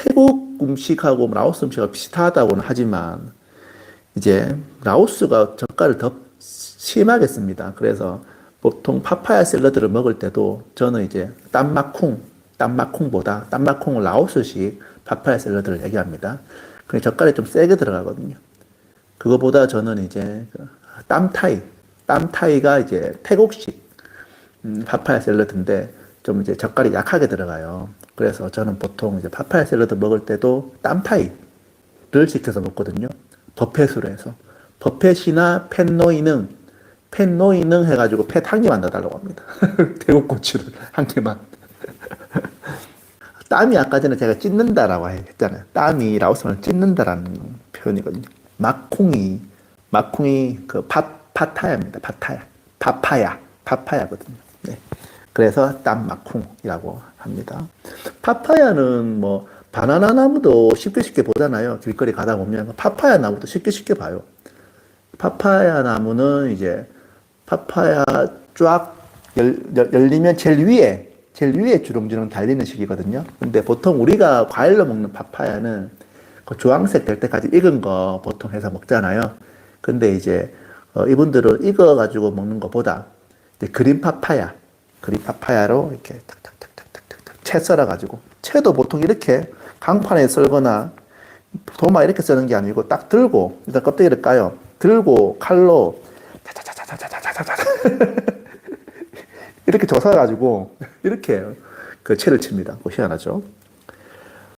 태국 음식하고 라오스 음식하고 비슷하다고는 하지만 이제 라오스가 젓갈을 더 심하게 씁니다. 그래서 보통 파파야 샐러드를 먹을 때도 저는 이제 땀마콩, 땀마콩보다 땀마콩은 라오스식 파파야 샐러드를 얘기합니다. 그 젓갈이 좀 세게 들어가거든요. 그거보다 저는 이제 그 땀타이, 땀타이가 이제 태국식 음, 파파야 샐러드인데 좀 이제 젓갈이 약하게 들어가요. 그래서 저는 보통 이제 파파야 샐러드 먹을 때도 땀타이를 시켜서 먹거든요. 버펫으로 해서. 버펫이나 펜노이능, 펜노이능 해가지고 펫 한 개만 넣어달라고 합니다. 태국 고추를 한 개만. 땀이 아까 전에 제가 찢는다라고 했잖아요. 땀이 라오스는 찢는다라는 표현이거든요. 마콩이, 마콩이 그 파, 파타야입니다. 파타야. 파파야. 파파야거든요. 네. 그래서 땀마콩이라고 합니다. 파파야는 뭐 바나나 나무도 쉽게 쉽게 보잖아요. 길거리 가다 보면 파파야 나무도 쉽게 쉽게 봐요. 파파야 나무는 이제 파파야 쫙 열, 열- 열리면 제일 위에 제일 위에 주렁주렁 달리는 시기거든요. 근데 보통 우리가 과일로 먹는 파파야는 그 주황색 될 때까지 익은 거 보통 해서 먹잖아요. 근데 이제 어, 이분들은 익어 가지고 먹는 것보다 그린 파파야, 그린 파파야로 이렇게 탁탁탁탁탁탁 채 썰어가지고 채도 보통 이렇게 강판에 썰거나 도마 이렇게 쓰는 게 아니고 딱 들고 일단 껍데기를 까요. 들고 칼로 이렇게 조사가지고 이렇게 그 채를 칩니다. 그 희한하죠.